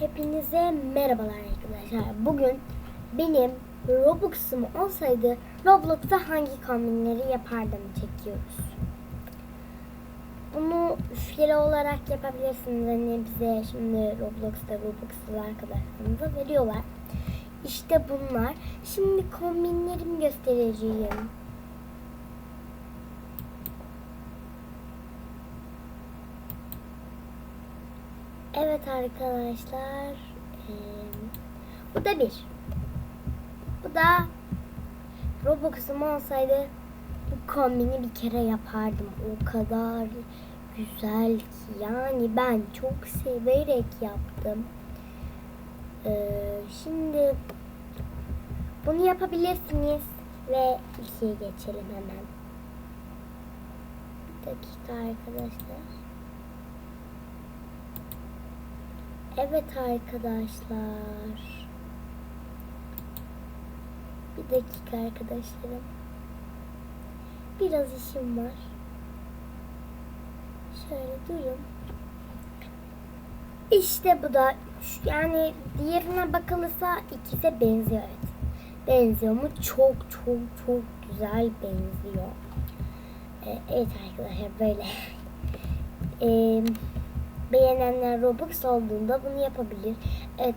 Hepinize merhabalar arkadaşlar. Bugün benim Robux'um olsaydı Roblox'ta hangi kombinleri yapardım çekiyoruz. Bunu file olarak yapabilirsiniz. Hani bize şimdi Roblox'ta Robux'lu arkadaşlarımıza veriyorlar. İşte bunlar. Şimdi kombinlerimi göstereceğim. Evet arkadaşlar. eee, bu da bir. Bu da Robux'um olsaydı bu kombini bir kere yapardım. O kadar güzel ki. Yani ben çok severek yaptım. Eee, şimdi bunu yapabilirsiniz ve ikiye geçelim hemen. Bir dakika arkadaşlar. Evet arkadaşlar. Bir dakika arkadaşlarım. Biraz işim var. Şöyle durun. İşte bu da. Yani diğerine bakılırsa ikisi benziyor evet. Benziyor mu? Çok çok çok güzel benziyor. Ee, evet arkadaşlar böyle. Eee beğenenler Robux olduğunda bunu yapabilir. Evet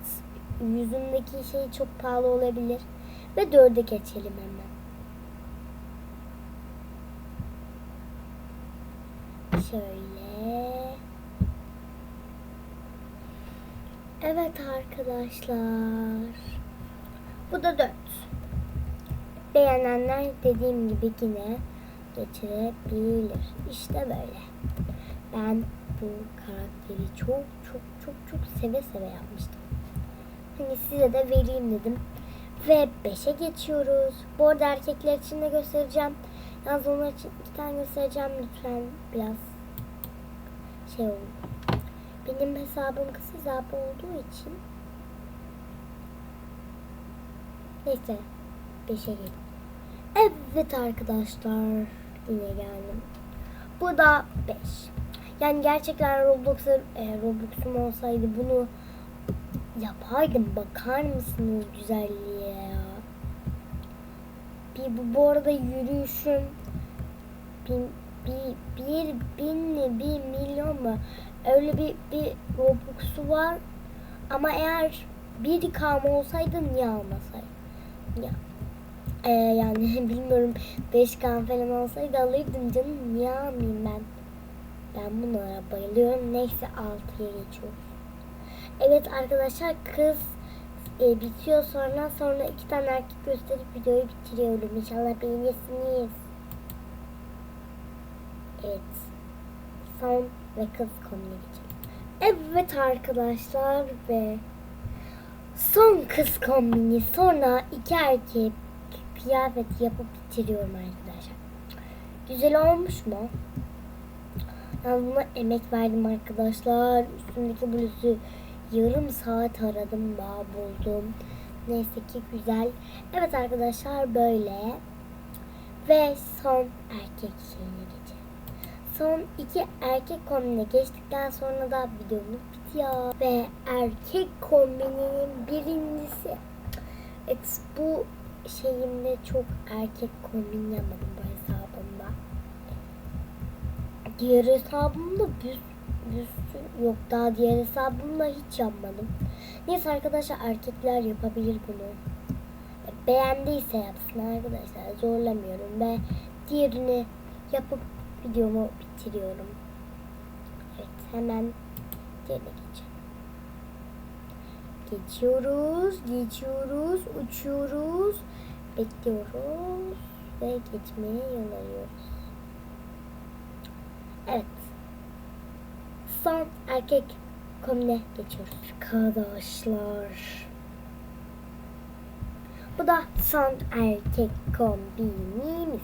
yüzümdeki şey çok pahalı olabilir. Ve dörde geçelim hemen. Şöyle. Evet arkadaşlar. Bu da dört. Beğenenler dediğim gibi yine geçirebilir. İşte böyle. Ben bu karakteri çok çok çok çok seve seve yapmıştım. Hani size de vereyim dedim. Ve 5'e geçiyoruz. Bu arada erkekler için de göstereceğim. Yalnız onlar için iki tane göstereceğim. Lütfen biraz şey olun. Benim hesabım kısa hesap olduğu için neyse 5'e gelin. Evet arkadaşlar yine geldim. Bu da 5. Yani gerçekten Roblox'a e, Roblox'um olsaydı bunu yapardım. Bakar mısınız güzelliğe ya? Bir, bu, bu arada yürüyüşüm bin, bir, bir bin mi bir milyon mu öyle bir, bir Robux'u var ama eğer bir kam olsaydı niye almasaydı? Ya. Ee, yani bilmiyorum 5 kan falan olsaydı alırdım canım niye almayayım ben? Ben bunlara bayılıyorum. Neyse 6'ya geçiyoruz. Evet arkadaşlar kız e, bitiyor sonra sonra iki tane erkek gösterip videoyu bitiriyorum. İnşallah beğenirsiniz. Evet. Son ve kız konuya geçelim. Evet arkadaşlar ve son kız kombini sonra iki erkek kıyafet yapıp bitiriyorum arkadaşlar. Güzel olmuş mu? Ben buna emek verdim arkadaşlar. Üstümdeki bluzu yarım saat aradım daha buldum. Neyse ki güzel. Evet arkadaşlar böyle. Ve son erkek şeyine geçelim. Son iki erkek kombine geçtikten sonra da videomuz bitiyor. Ve erkek kombininin birincisi. Evet bu şeyimde çok erkek kombin yapmadım hesabımda. Diğer hesabımda bir, bir yok daha diğer hesabımda hiç yapmadım. Neyse arkadaşlar erkekler yapabilir bunu. Beğendiyse yapsın arkadaşlar zorlamıyorum ve diğerini yapıp videomu bitiriyorum. Evet hemen diğerine geçelim. Geçiyoruz, geçiyoruz, uçuyoruz, bekliyoruz ve geçmeye yol arıyoruz. Evet. Son erkek kombine geçiyoruz. Arkadaşlar. Bu da son erkek kombinimiz.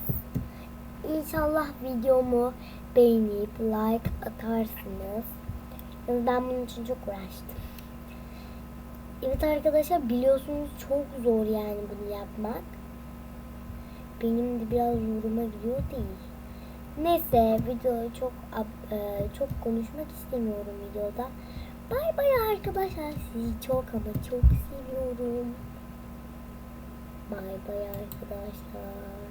İnşallah videomu beğenip like atarsınız. Ben bunun için çok uğraştım. Evet arkadaşlar biliyorsunuz çok zor yani bunu yapmak. Benim de biraz zoruma gidiyor değil. Neyse videoyu çok e, çok konuşmak istemiyorum videoda. Bay bay arkadaşlar. Sizi çok ama çok seviyorum. Bay bay arkadaşlar.